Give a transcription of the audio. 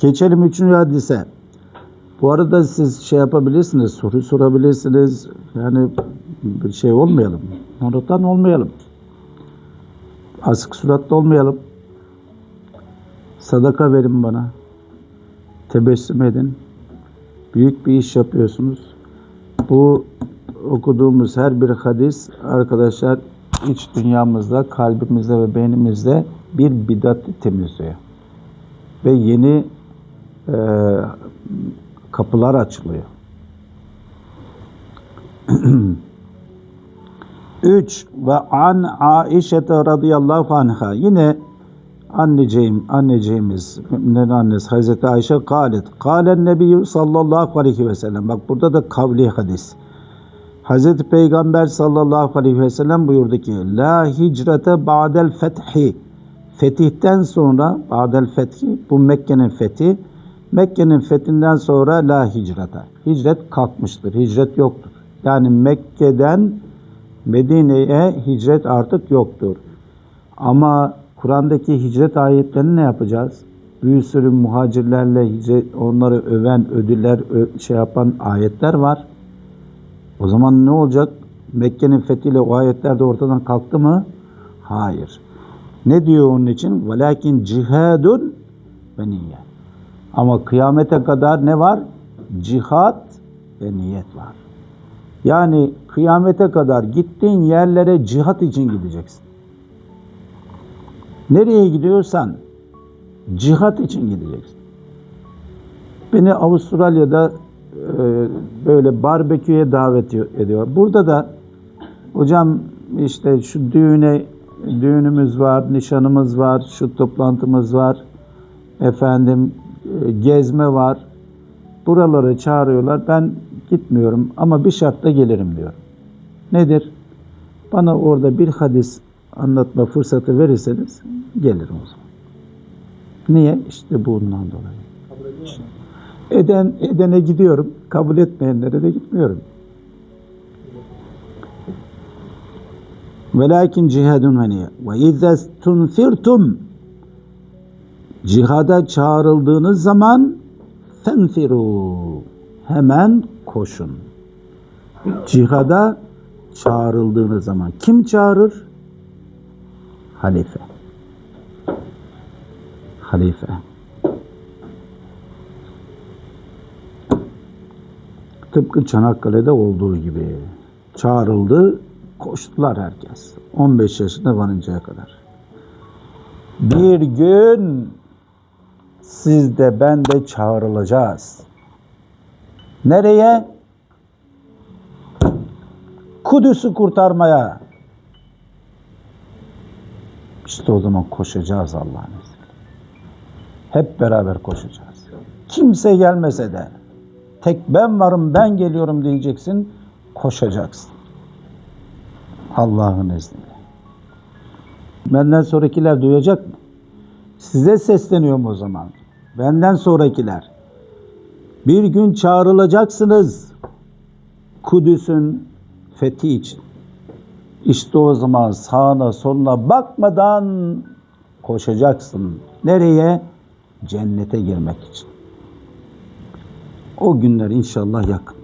Geçelim üçüncü hadise. Bu arada siz şey yapabilirsiniz, soru sorabilirsiniz. Yani bir şey olmayalım. Monoton olmayalım. Asık suratlı olmayalım. Sadaka verin bana. Tebessüm edin. Büyük bir iş yapıyorsunuz. Bu okuduğumuz her bir hadis arkadaşlar iç dünyamızda, kalbimizde ve beynimizde bir bidat temizliyor. Ve yeni e, kapılar açılıyor. Üç ve an Aişe radıyallahu anha. Yine anneciğim anneciğimiz müminlerin annesi Hazreti Ayşe kalet kalen nebiyyü sallallahu aleyhi ve sellem. Bak burada da kavli hadis. Hazreti Peygamber sallallahu aleyhi ve sellem buyurdu ki la hicrete ba'del fethi. Fetihten sonra ba'del fethi bu Mekke'nin fethi Mekke'nin fethinden sonra la hicrete hicret kalkmıştır hicret yoktur yani Mekke'den Medine'ye hicret artık yoktur ama Kur'an'daki hicret ayetlerini ne yapacağız? Bir sürü muhacirlerle hicret, onları öven, ödüller şey yapan ayetler var. O zaman ne olacak? Mekke'nin fethiyle o ayetler de ortadan kalktı mı? Hayır. Ne diyor onun için? Velakin cihadun ve. Ama kıyamete kadar ne var? Cihat ve niyet var. Yani kıyamete kadar gittiğin yerlere cihat için gideceksin. Nereye gidiyorsan cihat için gideceksin. Beni Avustralya'da e, böyle barbeküye davet ediyor. Burada da hocam işte şu düğüne düğünümüz var, nişanımız var, şu toplantımız var. Efendim gezme var. Buraları çağırıyorlar. Ben gitmiyorum ama bir şartla gelirim diyor. Nedir? Bana orada bir hadis anlatma fırsatı verirseniz gelirim o zaman. Niye? İşte bundan dolayı. Eden, edene gidiyorum. Kabul etmeyenlere de gitmiyorum. Velakin cihadun ve niye. Ve izze tunfirtum cihada çağrıldığınız zaman fenfiru hemen koşun. Cihada çağrıldığınız zaman kim çağırır? Halife. Halife. Tıpkı Çanakkale'de olduğu gibi çağrıldı, koştular herkes. 15 yaşına varıncaya kadar. Bir gün siz de ben de çağrılacağız. Nereye? Kudüs'ü kurtarmaya. İşte o zaman koşacağız Allah'ın izniyle. Hep beraber koşacağız. Kimse gelmese de tek ben varım ben geliyorum diyeceksin. Koşacaksın. Allah'ın izniyle. Benden sonrakiler duyacak mı? Size sesleniyorum o zaman. Benden sonrakiler. Bir gün çağrılacaksınız. Kudüs'ün fethi için. İşte o zaman sağına soluna bakmadan koşacaksın. Nereye? Cennete girmek için. O günler inşallah yakın.